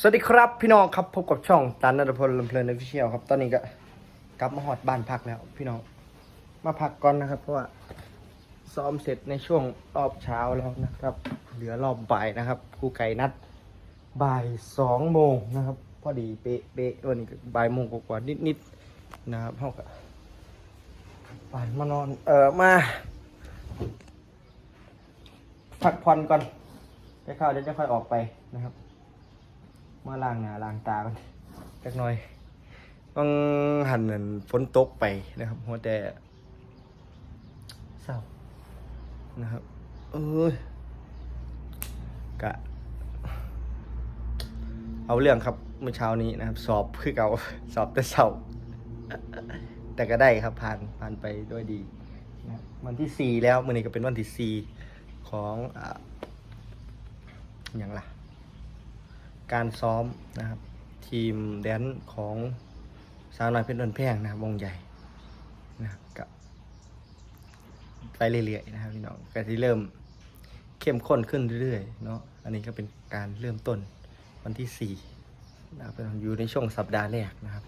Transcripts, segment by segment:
สวัสดีครับพี่น้องครับพบกับช่องตันนัทพลลำเพลินอฟิเชียลครับ ตอนนี้ก็กลับมาหอดบ้านพักแล้ว พี่น้องมาพักก่อนนะครับ เพราะว่าซ้อมเสร็จในช่วงรอบเช้าแล้วนะครับ เหลือรอบบ่ายนะครับครูไก่นัดบ่ายสองโมงนะครับ พอดีเป๊ะเป๊ะวันนี้บ่ายโมงกว่านิดๆนะครับเขาก็ไปมานอนเออมาพักผ่อนก่อนไปเข้าวเดี๋ยวจะค่อยออกไปนะครับ มาล้างหน้าล้างตากันจักหน่อยบางหันเหมือนฝนตกไปนะครับหัวแต่เศร้านะครับ เอ้ยกะ เอาเรื่องครับเมื่อเช้านี้นะครับ สอบคือเก่าสอบแต่เศร้าแต่ก็ได้ครับผ่านผ่านไปด้วยดีนะวันที่สี่แล้วมื่อนี้ก็เป็นวันที่สี่ของออย่างล่ะ การซ้อมนะครับ ทีมแดนของสาวน้อยเพชรนนแพงนะครับวงใหญ่นะครับกับไปเรื่อยๆนะครับพี่น้องก็ที่เริ่มเข้มข้นขึ้นเรื่อยๆเนาะอันนี้ก็เป็นการเริ่มต้นวันที่สี่นะครับอยู่ในช่วงสัปดาห์แรกนะครับ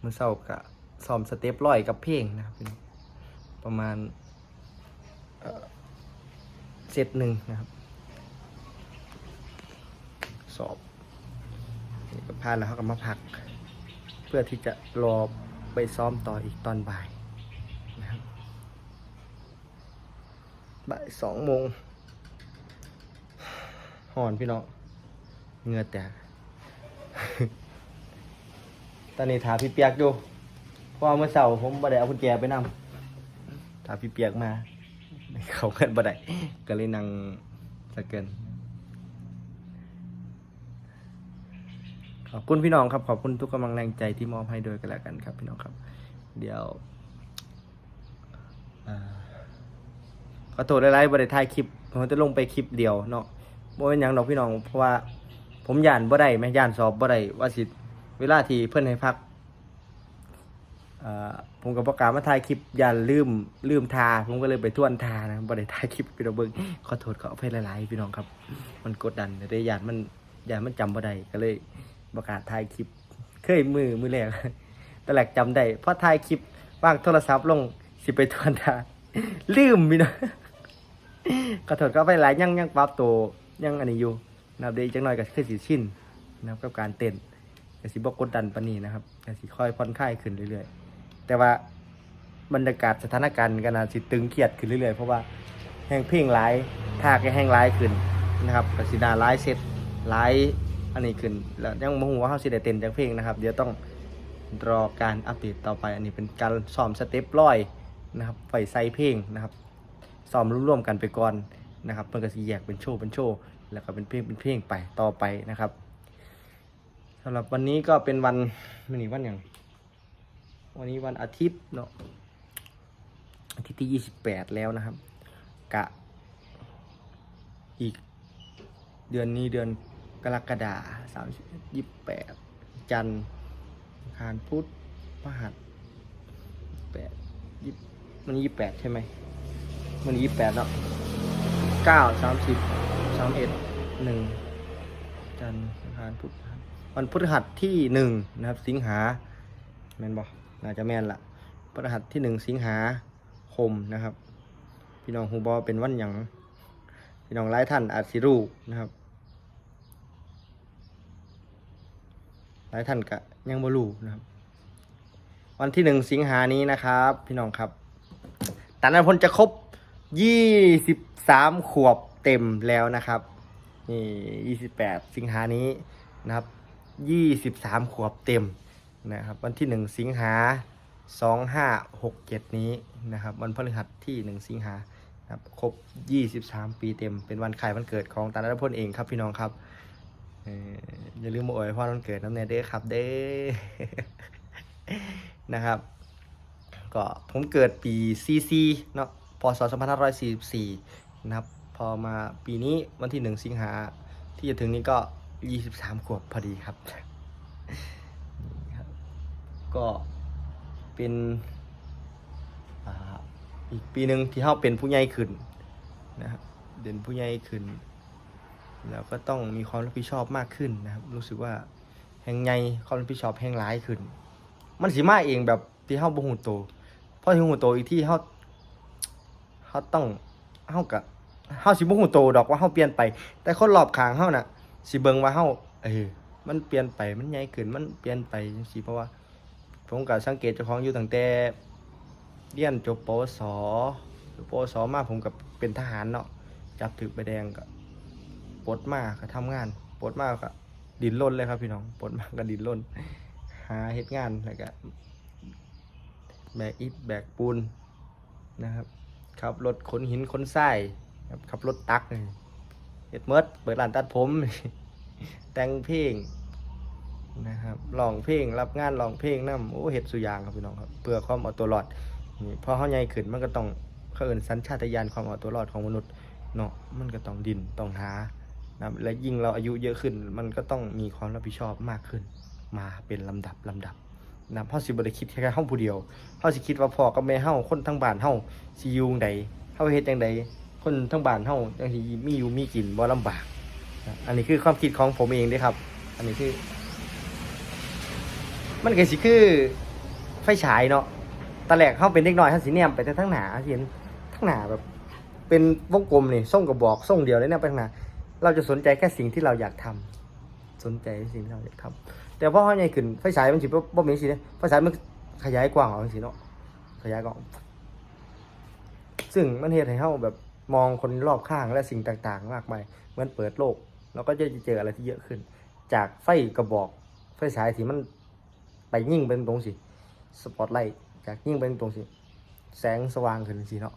เมื่อเช้าก็ซ้อมสเต็ปร้อยกับเพลงนะครับพี่น้องประมาณเซตหนึ่งนะครับ สอบนี่ก็พาดแล้วเขาก็มาพัก เพื่อที่จะรอไปซ้อมต่ออีกตอนบ่ายนะครับบ่ายสองโมงหอนพี่น้องเงือแตกตอนนี้ถามพี่เปียกอยู่เพราะว่าเมื่อเสาร์ผมบ่ได้เอากุญแจไปนำถามพี่เปียกมา เขาเงินบ่ได้ก็เลยนั่งสะเกิน ขอบคุณพี่น้องครับขอบคุณทุกกำลังแรงใจที่มอบให้โดวยกันแล้วกันครับ พี่น้องครับ เดี๋ยวอขอโทษหลายๆบริถ่ายคลิปผมจะลงไปคลิปเดียวเนาะบ่เป็นหยังดอกพี่น้องเพราะว่าผมย่านบ่ได้แม่ย่านสอบบ่ได้ว่าสิเวลาที่เพื่อนให้พักผมกับประกาศมาถ่ายคลิปย่านลืมลืมทา ผมก็เลยไปทวนทานะบ่ได้ถ่ายคลิปพี่น้องเบิ่งขอโทษขออภัยหลายๆพี่น้องครับ มันกดดันแต่ย่านมันย่านมันจำบ่ได้ก็เลย ประกาศถ่ายคลิป เคยมือมือแรกแต่แรกจำได้เพราะถ่ายคลิปวางโทรศัพท์ลงสิไปทวนทาลืมมีนะขอโทษก็ไปหลายยังยังปรับตัวยังอันนี้อยู่นะครับเดี๋ยวจังหน่อยก็คือสิชินนะครับกับการเต้นแต่สิบกกดดันปนีนะครับแต่สิค่อยผ่อนคลายขึ้นเรื่อยๆ แต่ว่าบรรยากาศสถานการณ์ก็น่าสิตึงเครียดขึ้นเรื่อยๆ เพราะว่าแห้งเพลงหลายท่าก็แห้งหลายขึ้นนะครับกสิดาหลายเซตหลาย อันนี้ขึ้นแล้วยังมองว่าเขาสิได้เต้นจากเพลงนะครับ เดี๋ยวต้องรอการอัปเดตต่อไป อันนี้เป็นการซ้อมสเต็ปร้อยนะครับไฟใส่เพลงนะครับซ้อมร่วมๆกันไปก่อนนะครับเพื่อก็สิแยกเป็นโชว์เป็นโชว์แล้วก็เป็นเพลงเป็นเพลงไปต่อไปนะครับสำหรับวันนี้ก็เป็นวันมันนี้วันอย่างวันนี้วันอาทิตย์เนาะอาทิตย์ที่ 28 แล้วนะครับ กะ อีกเดือนนี้เดือน กรกฎาสามยี่แปดจันทร์อังคารพุธพฤหัสแปดยี่มันยี่แปดใช่ไหมมันยี่แปดแล้วเก้าสามสิบสามเอ็ดหนึ่งจันทร์อังคารพุธวันพฤหัสที่หนึ่งนะครับ สิงหาแมนบอกน่าจะแมนละพฤหัสที่หนึ่งสิงหาคมนะครับ พี่น้องฮูบอเป็นวันหยังพี่น้องหลายท่านอาจสิรู้นะครับ หลายท่านก็ยังบ่รู้นะครับ วันที่หนึ่งสิงหานี้นะครับ พี่น้องครับตันนพลจะครบยี่สิบสามขวบเต็มแล้วนะครับนี่ยี่สิบแปดสิงหานี้นะครับยี่สิบสามขวบเต็มนะครับ วันที่หนึ่งสิงหาสองห้าหกเจ็ดนี้นะครับ วันพฤหัสที่หนึ่งสิงหาครับครบ 23 ปีเต็ม เป็นวันคล้ายวันเกิดของตาลพลเองครับพี่น้องครับ อย่าลืมมาอวยพรวันเกิดน้ำเนเด้ครับเด้นะครับ ก็ผมเกิดปีซีซีเนาะพศ2544 นะครับ พอมาปีนี้วันที่ 1 สิงหาที่จะถึงนี้ก็ 23 ขวบพอดีครับนี่ครับก็เป็นอีกปีหนึ่งที่เขาเป็นผู้ใหญ่ขึ้นนะครับเด่นผู้ใหญ่ขึ้น แล้วก็ต้องมีความรับผิดชอบมากขึ้นนะครับ รู้สึกว่าแห่งใหญ่ความรับผิดชอบแห่งหลายขึ้น มันสิมาเองแบบที่เฮาบ่ฮู้โตวพอถึงฮู้โตอีกที่เฮาเฮาต้องเฮาก็เฮาสิบ่ฮู้โตดอกว่าเฮาเปลี่ยนไป แต่คนรอบข้างเฮาน่ะสิเบิ่งว่าเฮาเออมันเปลี่ยนไปมันใหญ่ขึ้นมันเปลี่ยนไปจังซี่เพราะว่า ผมก็สังเกตเจ้าของอยู่ตั้งแต่เรียนจบปวสจบปวสมาผมก็เป็นทหารเนาะจับถือใบแดงก็ ปลดมาก็ทำงานปลดมากก็ดินร่นเลยครับพี่น้องปลดมากก็ดินร่นหาเฮ็ดงานแล้วก็แบกอิฐแบกปูนนะครับขับรถขนหินขนทรายขับรถตักเฮ็ดเมิดเปิดร้านตัดผม แต่งเพลงนะครับร้องเพลงรับงานร้องเพลงนํโอ้เฮ็ดสุยางครับพี่น้องครับเพื่อความเอาตัวรอดนี่พอเฮาใหญ่ขึ้นมันก็ต้องเขาเอินสัญชาตญาณความเอาตัวรอดของมนุษย์เนาะมันก็ต้องดินต้องหา นะครับและยิ่งเราอายุเยอะขึ้น มันก็ต้องมีความรับผิดชอบมากขึ้น มาเป็นลำดับลำดับนะเฮาสิบ่ได้คิดแค่เฮาผู้เดียวเฮาสิคิดว่าพ่อกับแม่เฮาคนทั้งบ้านเฮาสิอยู่จังใดเฮาเฮ็ดจังใดคนทั้งบ้านเฮาจังสิมีอยู่มีกินบ่ลำบากนะอันนี้คือความคิดของผมเองเด้ครับ อันนี้คือ มันก็สิคือไฟฉายเนาะตอนแรกเฮาเป็นเด็กน้อยเฮาสิแนมไปแต่ทั้งหนาเห็นทั้งหนาแบบ เป็นวงกลมนี่ส่งกระบอกส่งเดียวเลยเนี่ยไปข้างหนา เราจะสนใจแค่สิ่งที่เราอยากทำสนใจสิ่งที่เราอยากทำแต่พอเขาใหญ่ขึ้นไฟฉายมันสิบ่บ่มีสิเนี่ยไฟฉายมันขยายกว้างออกสิเนาะขยายกว้างซึ่งมันเฮ็ดให้เฮาแบบมองคนรอบข้างและสิ่งต่างๆ มากมายเหมือนเปิดโลกเราก็จะเจออะไรที่เยอะขึ้น จากไฟกระบอกไฟฉายที่มันไปยิ่งเป็นตรงสิสปอตไลท์จากยิ่งเป็นตรงสิแสงสว่างขึ้นสิเนาะ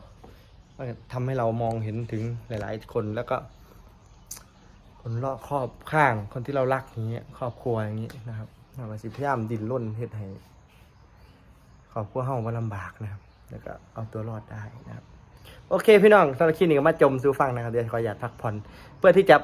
ทำให้เรามองเห็นถึงหลาย ๆ คนแล้วก็ คนรอบครอบข้างคนที่เรารักอย่างเงี้ยครอบครัวอย่างเงี้ยนะครับเราก็สิพยายามดิ้นรนเฮ็ดให้ครอบครัวเฮาบ่ลำบากนะครับ แล้วก็เอาตัวรอดได้นะครับ โอเคพี่น้องสำหรับคลิปนี้ก็มาจมสู่ฟังนะครับเดี๋ยวขออยากพักผ่อนเพื่อที่จะ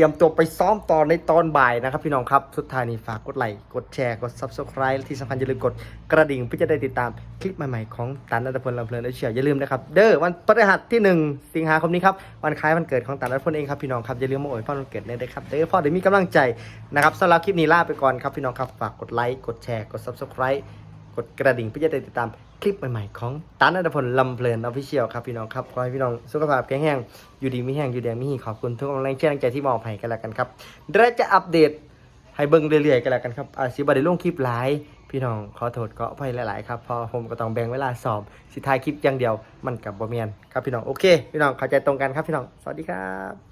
ตรียมตัวไปซ้อมตอนในตอนบ่ายนะครับพี่น้องครับ สุดท้ายนี้ฝากกดไลค์ กดแชร์ กด subscribe และที่สำคัญอย่าลืมกดกระดิ่งเพื่อจะได้ติดตามคลิปใหม่ๆ ของตันนัทพลลำเพลินและเชียวอย่าลืมนะครับ เด้อวันพฤหัสที่ 1 สิงหาคมนี้ครับ วันคล้ายวันเกิดของตันนัทพลเองครับพี่น้องครับ อย่าลืมมาอวยพรวันเกิดเลยนะครับ เด้อพ่อเดี๋ยวมีกำลังใจนะครับสำหรับคลิปนี้ลาไปก่อนครับพี่น้องครับ ฝากกดไลค์ กดแชร์ กด subscribe กดกระดิ่งเพื่อจะได้ติดตามคลิปใหม่ๆ ของตันนัทพลลำเพลินออฟฟิเชียลครับพี่น้องครับขอให้พี่น้องสุขภาพแข็งแรงอยู่ดีม่แห้งอยู่แดงม่หีขอบคุณทุกกำลังใจแรงใจที่มอบให้กันแล้วกันครับเดี๋ยวจะอัปเดตให้เบิ่งเรื่อยๆกันแล้วกันครับอาจสิบได้ลงคลิปหลายพี่น้องขอโทษก็อภัยหลายๆครับพอผมก็ต้องแบ่งเวลาสอบสิท้ายคลิปอย่างเดียวมันกับบ่เมียนครับพี่น้องโอเค พี่น้องเข้าใจตรงกันครับพี่น้องสวัสดีครับ